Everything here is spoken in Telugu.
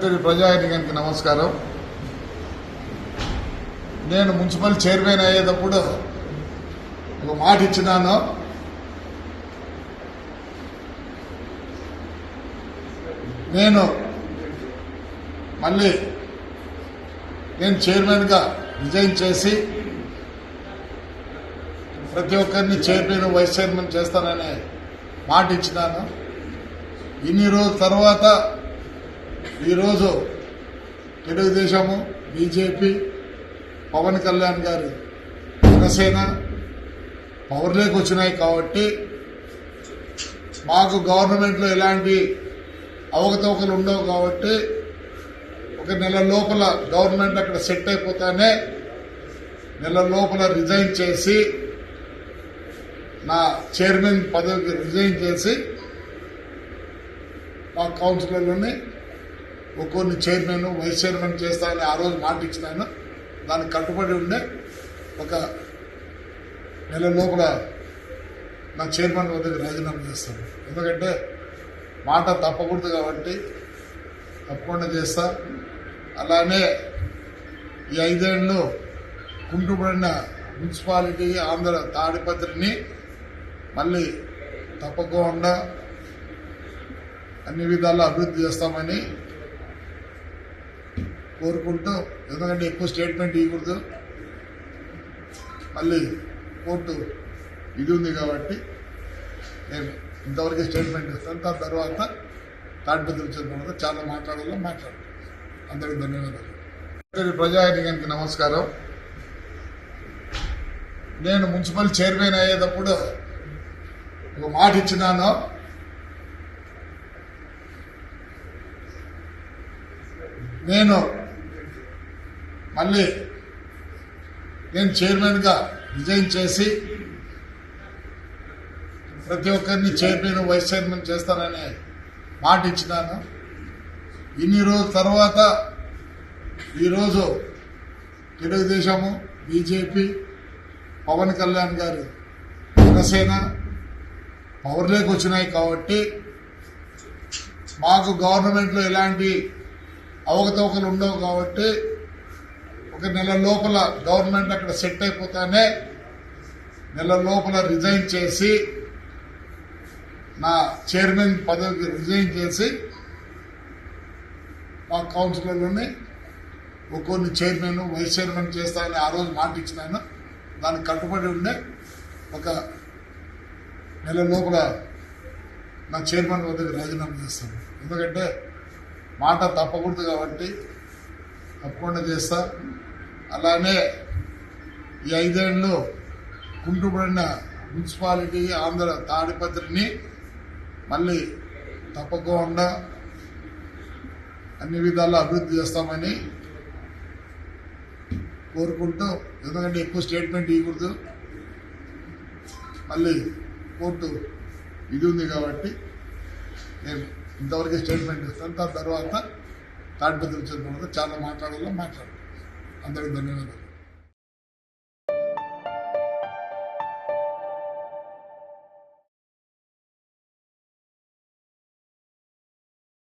ప్రజానికానికి నమస్కారం. నేను మున్సిపల్ చైర్మన్ అయ్యేటప్పుడు ఒక మాట ఇచ్చినాను. నేను మళ్ళీ నేను చైర్మన్గా రిజైన్ చేసి ప్రతి ఒక్కరిని చైర్మన్ వైస్ చైర్మన్ చేస్తానని మాట ఇచ్చినాను. ఇన్ని రోజుల తర్వాత ఈరోజు తెలుగుదేశము బీజేపీ పవన్ కళ్యాణ్ గారు జనసేన పవర్లోకి వచ్చినాయి కాబట్టి మాకు గవర్నమెంట్లో ఎలాంటి అవకతవకలు ఉండవు కాబట్టి ఒక నెల లోపల గవర్నమెంట్ అక్కడ సెట్ అయిపోతానే నెల లోపల రిజైన్ చేసి నా చైర్మన్ పదవికి రిజైన్ చేసి మా కౌన్సిలర్లని ఒక్కొన్ని చైర్మన్ వైస్ చైర్మన్ చేస్తానని ఆ రోజు మాట ఇచ్చినాను. దానికి కట్టుబడి ఉండే ఒక నెల లోపల నా చైర్మన్ వద్దకు రాజీనామా చేస్తాను. ఎందుకంటే మాట తప్పకూడదు కాబట్టి తప్పకుండా చేస్తా. అలానే ఈ ఐదేళ్ళు కుంటుపడిన మున్సిపాలిటీ ఆంధ్ర తాడిపత్రిని మళ్ళీ తప్పకుండా అన్ని విధాలా అభివృద్ధి చేస్తామని కోరుకుంటూ ఎందుకంటే ఎక్కువ స్టేట్మెంట్ ఇవ్వకూడదు. మళ్ళీ కోర్టు ఇది ఉంది కాబట్టి నేను ఇంతవరకు స్టేట్మెంట్ ఇస్తాను. దాని తర్వాత తాడిపత్రి వచ్చిన తర్వాత చాలా మాట్లాడాలో? మాట్లాడాలి అందరికీ ధన్యవాదాలు. ప్రజాయనికానికి నమస్కారం. నేను మున్సిపల్ చైర్మన్ అయ్యేటప్పుడు ఒక మాట ఇచ్చినాను. నేను మళ్ళీ నేను చైర్మన్గా రిజైన్ చేసి ప్రతి ఒక్కరిని చైర్మన్ వైస్ చైర్మన్ చేస్తానని మాట ఇచ్చినాను. ఇన్ని రోజుల తర్వాత ఈరోజు తెలుగుదేశము బీజేపీ పవన్ కళ్యాణ్ గారు జనసేన పవర్లోకి వచ్చినాయి కాబట్టి మాకు గవర్నమెంట్లో ఎలాంటి అవకతవకలు ఉండవు కాబట్టి ఒక నెల లోపల గవర్నమెంట్ అక్కడ సెట్ అయిపోతానే నెల లోపల రిజైన్ చేసి నా చైర్మన్ పదవికి రిజైన్ చేసి మా కౌన్సిలర్లని ఒక్కొన్ని చైర్మన్ వైస్ చైర్మన్ చేస్తానని ఆ రోజు మాట ఇచ్చినాను. దానికి కట్టుబడి ఉండే ఒక నెల లోపల నా చైర్మన్ వద్దకు రాజీనామా చేస్తాను. ఎందుకంటే మాట తప్పకూడదు కాబట్టి తప్పకుండా చేస్తా. అలానే ఈ ఐదేళ్ళు కుంటుబడిన మున్సిపాలిటీ ఆంధ్ర తాడిపత్రిని మళ్ళీ తప్పకుండా అన్ని విధాలా అభివృద్ధి చేస్తామని కోరుకుంటూ ఎందుకంటే ఎక్కువ స్టేట్మెంట్ ఇవ్వకూడదు. మళ్ళీ కోర్టు ఇది ఉంది కాబట్టి నేను ఇంతవరకు స్టేట్మెంట్ ఇస్తాను. దాని తర్వాత తాడిపత్రి వచ్చిన చాలా మాట్లాడాలో మాట్లాడు. అందరికీ ధన్యవాదాలు.